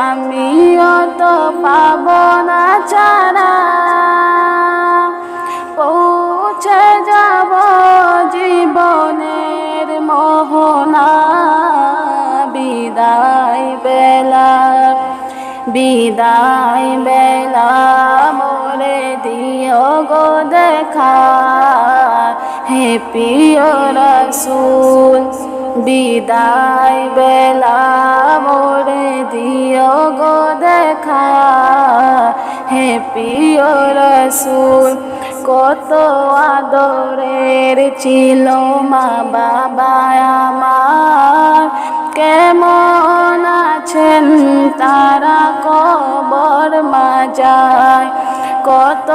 আমিও তো পাব না চারা পৌঁছে যাব জীবনের মোহনা। বিদায় বেলা বিদায় বেলা, মোরে দিও গো দেখা। হে প্রিয় রসুল, বিদায় বেলা, মোরে দিও হে প্রিয় রসুল, কত আদরের ছিল মা বাবা আমার। কেমন আছেন তারা কবর মাজায়? কত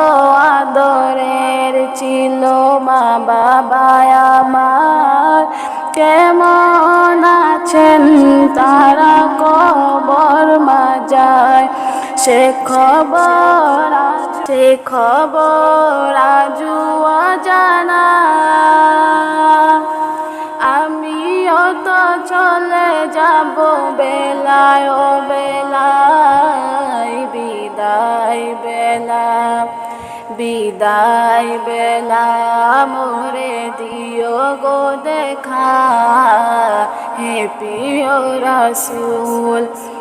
আদরের ছিল মা বাবা আমার। কেমন আছেন তারা কবর মাজায়? সে খবর সে খবর আজু জানা আমিও তো চলে যাব বেলায়, ও বেলায়, বিদায় বেলা। বিদায় বেলা, মোরে দিও গো দেখা। হে প্রিয় রসুল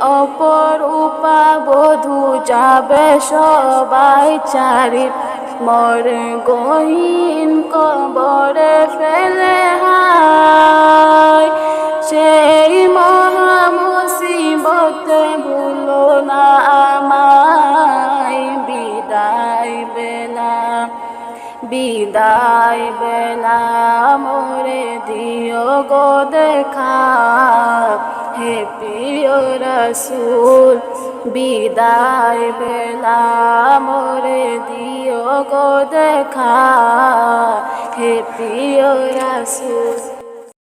অপরূপা বধু যাবে সবাই চারি। মর গহীন কবরে ফেলে হায়। সেই মহা মুসিবতে ভুলো না আমায়। বিদায় বেলা বিদায় বেলা, মোরে দিও গো দেখা। হে প্রিয় রসুল বিদায় বেলা মোরে দিও গো দেখা। হে প্রিয় রসুল